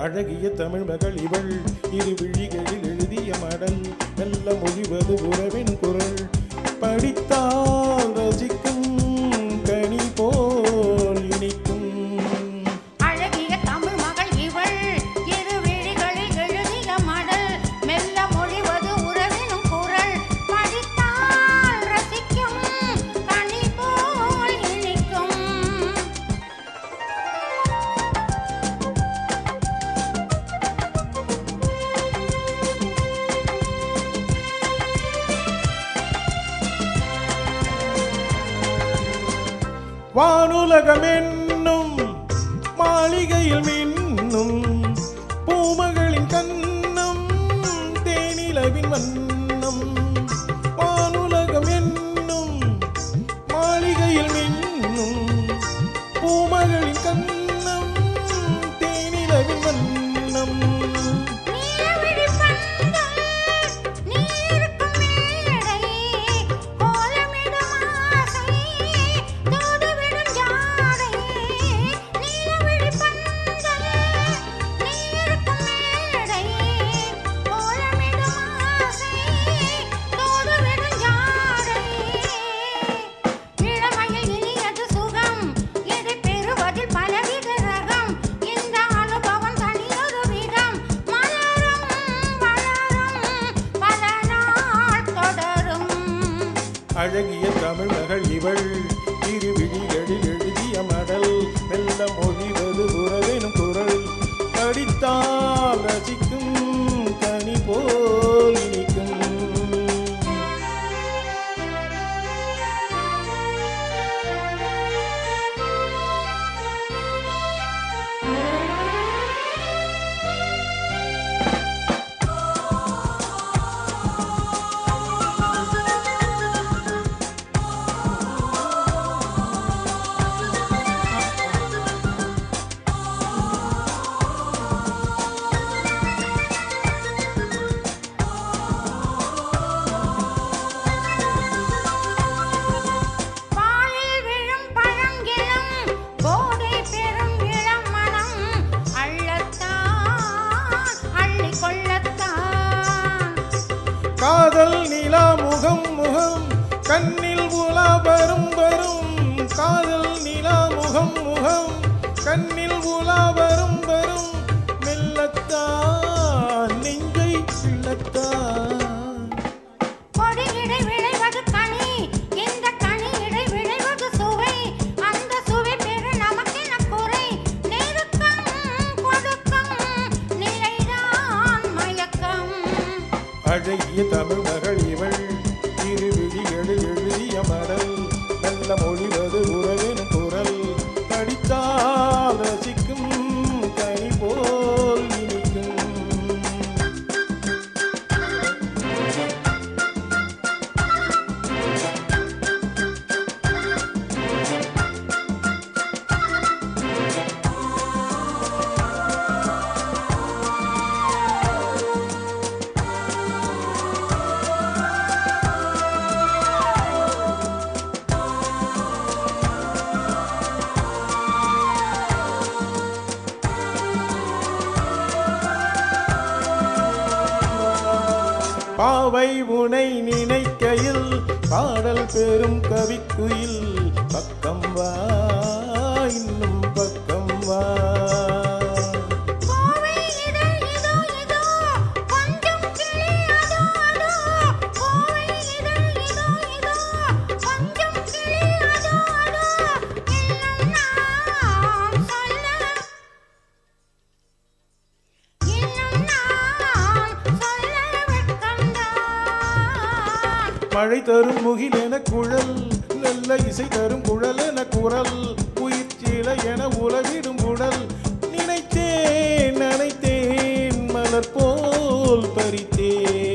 அழகிய தமிழ் மகள் இவள். இரு விழிகளில் எழுதிய மடல் நல்ல மொழிவது உறவின் வானுலகம் என்னும் மாளிகையில் மின்னும் பூமகளின் கண்ணம் தேனிலவின் வண்ணம். வானுலகம் என்னும் மாளிகையில் மின்னும் பூமகளின் கண்ணம் தேனிலவின் வண்ணம். அழகிய தமிழ் மகள் இவள். திருவிழிகளில் எழுதிய மடல் மெல்ல மொழி காதல் நிலா முகம் முகம் கண்ணில் உலா வரும் வரும். காதல் நிலா முகம் முகம் கண்ணில் உலா வரும் வரும். அழகிய தமிழ் மகள் இவள் பாவை உனை நினைக்கையில் பாடல் பெறும் கவிக்குயில் பக்கம் வா இன்னும் மழை தரும் முகில் என குழல் நல்ல இசை தரும் குழல் என குரல் உயிர் சீல என உலவிடும் உடல். நினைத்தேன் நினைத்தேன் மலர் போல் பறித்தேன்.